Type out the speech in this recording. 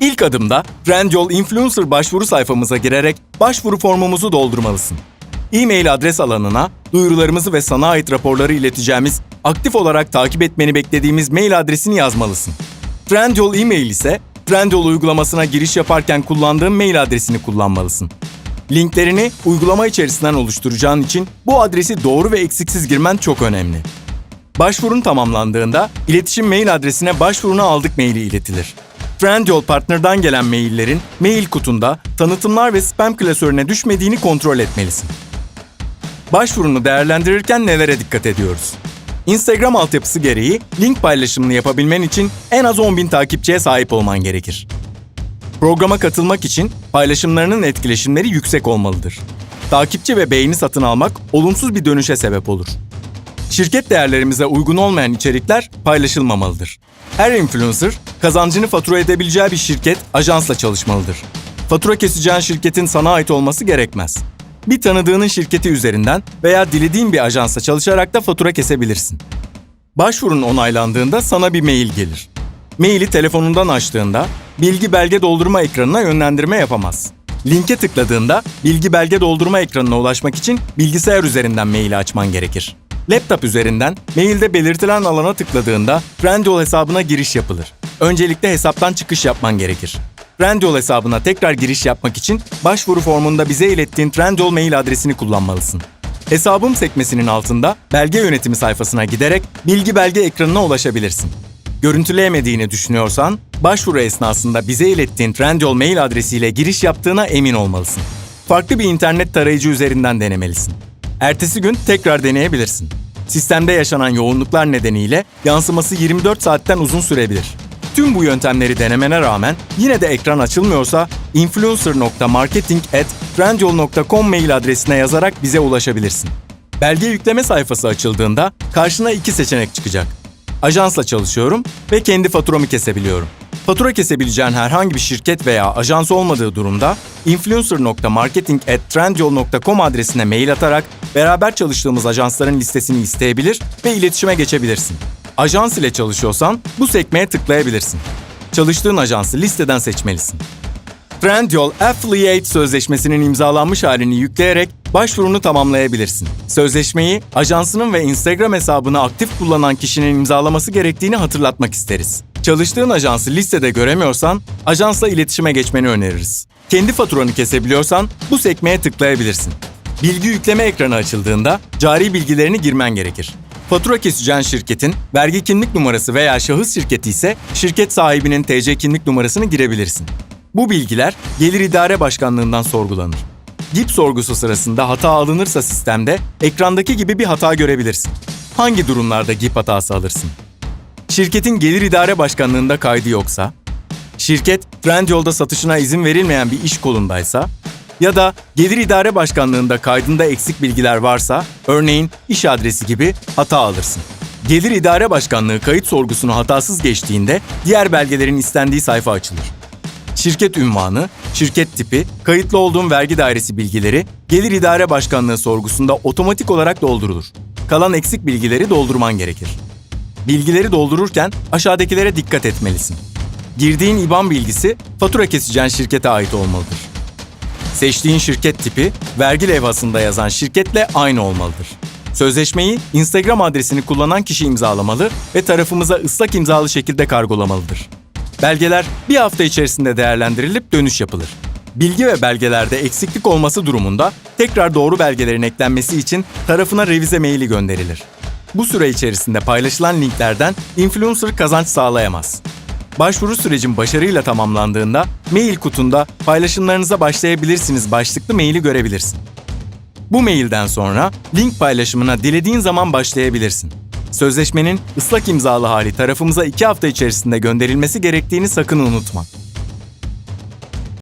İlk adımda Trendyol Influencer başvuru sayfamıza girerek başvuru formumuzu doldurmalısın. E-mail adres alanına duyurularımızı ve sana ait raporları ileteceğimiz, aktif olarak takip etmeni beklediğimiz mail adresini yazmalısın. Trendyol e-mail ise Trendyol uygulamasına giriş yaparken kullandığın mail adresini kullanmalısın. Linklerini uygulama içerisinden oluşturacağın için bu adresi doğru ve eksiksiz girmen çok önemli. Başvurun tamamlandığında iletişim mail adresine başvurunu aldık maili iletilir. Trendyol Partner'dan gelen maillerin mail kutunda tanıtımlar ve spam klasörüne düşmediğini kontrol etmelisin. Başvurunu değerlendirirken nelere dikkat ediyoruz? Instagram altyapısı gereği link paylaşımını yapabilmen için en az 10.000 takipçiye sahip olman gerekir. Programa katılmak için paylaşımlarının etkileşimleri yüksek olmalıdır. Takipçi ve beğeni satın almak olumsuz bir dönüşe sebep olur. Şirket değerlerimize uygun olmayan içerikler paylaşılmamalıdır. Her influencer, kazancını fatura edebileceği bir şirket, ajansla çalışmalıdır. Fatura keseceğin şirketin sana ait olması gerekmez. Bir tanıdığının şirketi üzerinden veya dilediğin bir ajansla çalışarak da fatura kesebilirsin. Başvurun onaylandığında sana bir mail gelir. Maili telefonundan açtığında bilgi belge doldurma ekranına yönlendirme yapamaz. Linke tıkladığında bilgi belge doldurma ekranına ulaşmak için bilgisayar üzerinden maili açman gerekir. Laptop üzerinden mailde belirtilen alana tıkladığında Trendyol hesabına giriş yapılır. Öncelikle hesaptan çıkış yapman gerekir. Trendyol hesabına tekrar giriş yapmak için başvuru formunda bize ilettiğin Trendyol mail adresini kullanmalısın. Hesabım sekmesinin altında belge yönetimi sayfasına giderek bilgi belge ekranına ulaşabilirsin. Görüntüleyemediğini düşünüyorsan, başvuru esnasında bize ilettiğin Trendyol mail adresiyle giriş yaptığına emin olmalısın. Farklı bir internet tarayıcı üzerinden denemelisin. Ertesi gün tekrar deneyebilirsin. Sistemde yaşanan yoğunluklar nedeniyle yansıması 24 saatten uzun sürebilir. Tüm bu yöntemleri denemene rağmen yine de ekran açılmıyorsa influencer.marketing@trendyol.com mail adresine yazarak bize ulaşabilirsin. Belge yükleme sayfası açıldığında karşına iki seçenek çıkacak. Ajansla çalışıyorum ve kendi faturamı kesebiliyorum. Fatura kesebileceğin herhangi bir şirket veya ajans olmadığı durumda influencer.marketing@trendyol.com adresine mail atarak beraber çalıştığımız ajansların listesini isteyebilir ve iletişime geçebilirsin. Ajans ile çalışıyorsan bu sekmeye tıklayabilirsin. Çalıştığın ajansı listeden seçmelisin. Trendyol Affiliate Sözleşmesi'nin imzalanmış halini yükleyerek başvurunu tamamlayabilirsin. Sözleşmeyi ajansının ve Instagram hesabını aktif kullanan kişinin imzalaması gerektiğini hatırlatmak isteriz. Çalıştığın ajansı listede göremiyorsan ajansla iletişime geçmeni öneririz. Kendi faturanı kesebiliyorsan bu sekmeye tıklayabilirsin. Bilgi yükleme ekranı açıldığında cari bilgilerini girmen gerekir. Fatura keseceğin şirketin vergi kimlik numarası veya şahıs şirketi ise şirket sahibinin TC kimlik numarasını girebilirsin. Bu bilgiler Gelir İdare Başkanlığından sorgulanır. GİP sorgusu sırasında hata alınırsa sistemde ekrandaki gibi bir hata görebilirsin. Hangi durumlarda GİP hatası alırsın? Şirketin Gelir İdare Başkanlığında kaydı yoksa, şirket Trendyol'da satışına izin verilmeyen bir iş kolundaysa ya da Gelir İdare Başkanlığında kaydında eksik bilgiler varsa, örneğin iş adresi gibi hata alırsın. Gelir İdare Başkanlığı kayıt sorgusunu hatasız geçtiğinde diğer belgelerin istendiği sayfa açılır. Şirket ünvanı, şirket tipi, kayıtlı olduğun vergi dairesi bilgileri Gelir İdare Başkanlığı sorgusunda otomatik olarak doldurulur. Kalan eksik bilgileri doldurman gerekir. Bilgileri doldururken aşağıdakilere dikkat etmelisin. Girdiğin IBAN bilgisi fatura keseceğin şirkete ait olmalıdır. Seçtiğin şirket tipi vergi levhasında yazan şirketle aynı olmalıdır. Sözleşmeyi Instagram adresini kullanan kişi imzalamalı ve tarafımıza ıslak imzalı şekilde kargolamalıdır. Belgeler bir hafta içerisinde değerlendirilip dönüş yapılır. Bilgi ve belgelerde eksiklik olması durumunda tekrar doğru belgelerin eklenmesi için tarafına revize maili gönderilir. Bu süre içerisinde paylaşılan linklerden influencer kazanç sağlayamaz. Başvuru sürecin başarıyla tamamlandığında mail kutunda paylaşımlarınıza başlayabilirsiniz başlıklı maili görebilirsin. Bu mailden sonra link paylaşımına dilediğin zaman başlayabilirsin. Sözleşmenin ıslak imzalı hali tarafımıza iki hafta içerisinde gönderilmesi gerektiğini sakın unutma.